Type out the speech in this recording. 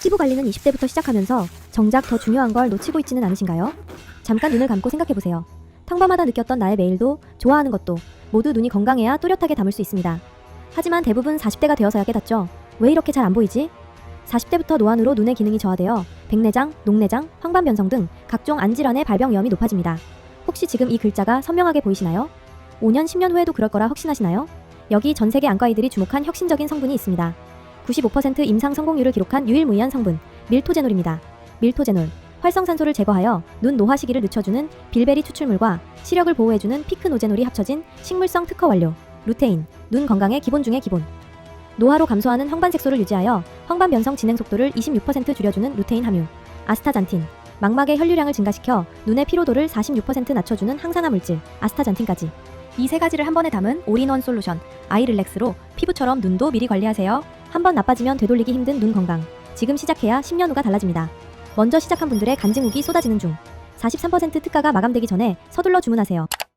피부 관리는 20대부터 시작하면서 정작 더 중요한 걸 놓치고 있지는 않으신가요? 잠깐 눈을 감고 생각해보세요. 평범하다 느꼈던 나의 매일도 좋아하는 것도 모두 눈이 건강해야 또렷하게 담을 수 있습니다. 하지만 대부분 40대가 되어서야 깨닫죠. 왜 이렇게 잘 안 보이지? 40대부터 노안으로 눈의 기능이 저하되어 백내장, 녹내장, 황반변성 등 각종 안질환의 발병 위험이 높아집니다. 혹시 지금 이 글자가 선명하게 보이시나요? 5년, 10년 후에도 그럴 거라 확신하시나요? 여기 전 세계 안과의들이 주목한 혁신적인 성분이 있습니다. 95% 임상 성공률을 기록한 유일무이한 성분 밀토제놀입니다. 밀토제놀 활성산소를 제거하여 눈 노화 시기를 늦춰주는 빌베리 추출물과 시력을 보호해주는 피크노제놀이 합쳐진 식물성 특허 완료 루테인 눈 건강의 기본 중의 기본 노화로 감소하는 황반색소를 유지하여 황반 변성 진행 속도를 26% 줄여주는 루테인 함유 아스타잔틴 망막의 혈류량을 증가시켜 눈의 피로도를 46% 낮춰주는 항산화 물질 아스타잔틴까지 이 세 가지를 한 번에 담은 올인원 솔루션 아이릴렉스로 피부처럼 눈도 미리 관리하세요. 한번 나빠지면 되돌리기 힘든 눈 건강. 지금 시작해야 10년 후가 달라집니다. 먼저 시작한 분들의 간증 후기 쏟아지는 중. 43% 특가가 마감되기 전에 서둘러 주문하세요.